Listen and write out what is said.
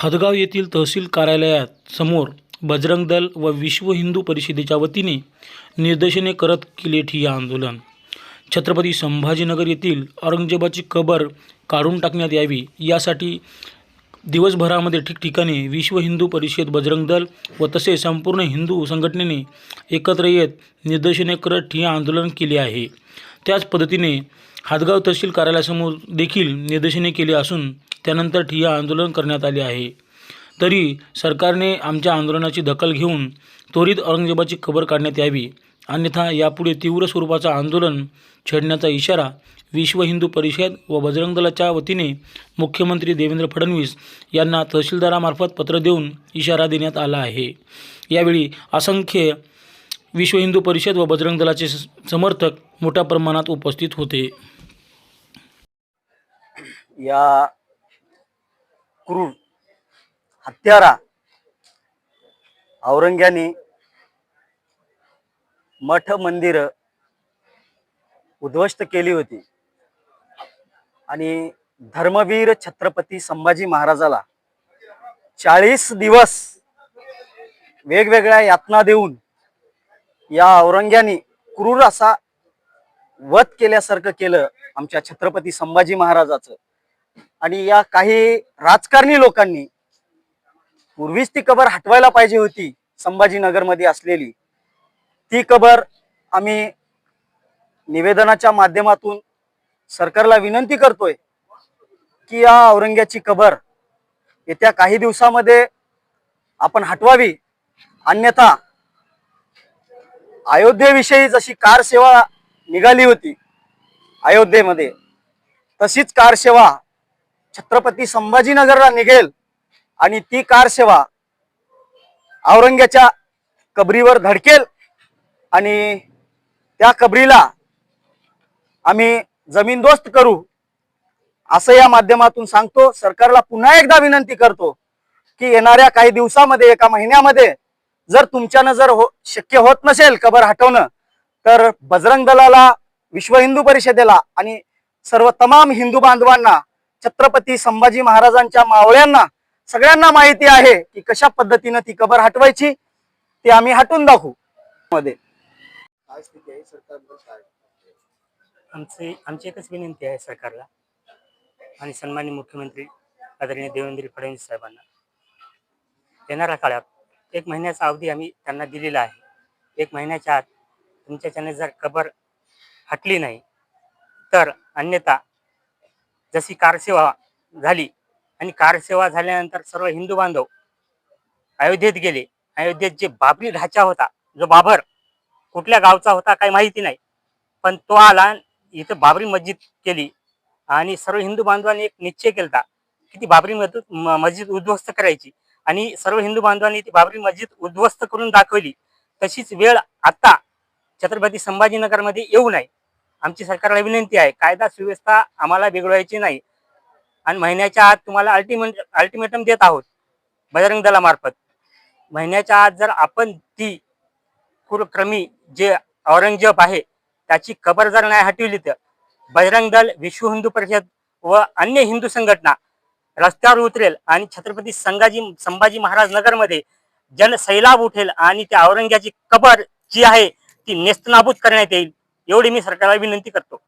हदगाव येथील तहसील कार्यालयात समोर बजरंग दल व विश्व हिंदू परिषदेच्या वतीने निदर्शने करत केले ठिय्या आंदोलन. छत्रपती संभाजीनगर येथील औरंगजेबाची कबर काढून टाकण्यात यावी यासाठी दिवसभरामध्ये ठिकठिकाणी विश्व हिंदू परिषद बजरंग दल व तसेच संपूर्ण हिंदू संघटनेने एकत्र येत निदर्शने करत ठिय्या आंदोलन केले आहे. त्याच पद्धतीने हादगाव तहसील कार्यालयासमोर देखील निदर्शने केली असून त्यानंतर ठिय्या आंदोलन करण्यात आले आहे. तरी सरकारने आमच्या आंदोलनाची दखल घेऊन त्वरित औरंगजेबाची खबर काढण्यात यावी. अन्यथा यापुढे तीव्र स्वरूपाचं आंदोलन छेडण्याचा इशारा विश्व हिंदू परिषद व बजरंग दलाच्या वतीने मुख्यमंत्री देवेंद्र फडणवीस यांना तहसीलदारामार्फत पत्र देऊन इशारा देण्यात आला आहे. यावेळी असंख्य विश्व हिंदू परिषद व बजरंग दलाचे स- समर्थक मोठ्या प्रमाणात उपस्थित होते. या क्रूर हत्यारा औरंग्याने मठ मंदिर उद्ध्वस्त केली होती. आणि धर्मवीर छत्रपती संभाजी महाराजाला चाळीस दिवस वेगवेगळ्या यातना देऊन या औरंग्याने क्रूर असा वध केल्यासारखं केलं आमच्या छत्रपती संभाजी महाराजाचं. आणि या काही राजकारणी लोकांनी पूर्वीच ती कबर हटवायला पाहिजे होती संभाजीनगरमध्ये असलेली. ती कबर आम्ही निवेदनाच्या माध्यमातून सरकारला विनंती करतोय की या औरंग्याची कबर येत्या काही दिवसामध्ये आपण हटवावी. अन्यथा अयोध्येविषयी जशी कार सेवा निघाली होती अयोध्येमध्ये तशीच कार सेवा छत्रपती संभाजीनगरला निघेल आणि ती कार सेवा औरंग्याच्या कबरीवर धडकेल आणि त्या कबरीला आम्ही जमीनदोस्त करू असं या माध्यमातून सांगतो. सरकारला पुन्हा एकदा विनंती करतो की येणाऱ्या काही दिवसामध्ये एका महिन्यामध्ये जर तुमच्यानं जर हो शक्य होत नसेल कबर हटवणं तर बजरंग दलाला विश्व हिंदू परिषदेला आणि सर्व तमाम हिंदू बांधवांना छत्रपती संभाजी महाराजांच्या मावळ्यांना सगळ्यांना माहिती आहे की कशा पद्धतीनं ती कबर हटवायची ती आम्ही हटून दाखवू. मध्ये. आमची आमची एकच विनंती आहे सरकारला आणि सन्माननीय मुख्यमंत्री आदरणीय देवेंद्र फडणवीस साहेबांना. येणाऱ्या काळात एक महिन्याचा अवधी आम्ही त्यांना दिलेला आहे. एक महिन्याच्या आत तुमच्याच्याने जर कबर हटली नाही तर अन्यथा जशी कारसेवा झाली आणि कारसेवा झाल्यानंतर सर्व हिंदू बांधव अयोध्येत गेले. अयोध्येत जे बाबरी ढाचा होता जो बाबर कुठल्या गावचा होता काही माहिती नाही. पण तो आला इथं बाबरी मस्जिद केली आणि सर्व हिंदू बांधवांनी एक निश्चय केला की ती बाबरी मस्जिद म- मस्जिद उद्ध्वस्त करायची. आणि सर्व हिंदू बांधवांनी ती बाबरी मस्जिद उद्ध्वस्त करून दाखवली. तशीच वेळ आता छत्रपती संभाजीनगरमध्ये येऊ नये. आमची सरकारला विनंती आहे कायदा सुव्यवस्था आम्हाला बिघडवायची नाही. आणि महिन्याच्या आत तुम्हाला अल्टिमेट अल्टिमेटम देत आहोत बजरंग दलामार्फत महिन्याच्या आत जर आपण ती कुरक्रमी जे औरंगजेब आहे त्याची कबर जर नाही हटवली तर बजरंग दल विश्व हिंदू परिषद व अन्य हिंदू संघटना रस्त्यावर उतरेल आणि छत्रपती संभाजी संभाजी महाराज नगरमध्ये जनसैलाब उठेल आणि त्या औरंग्याची कबर जी आहे ती नेस्तनाबूत करण्यात येईल. एवढी मी सरकारला विनंती करतो.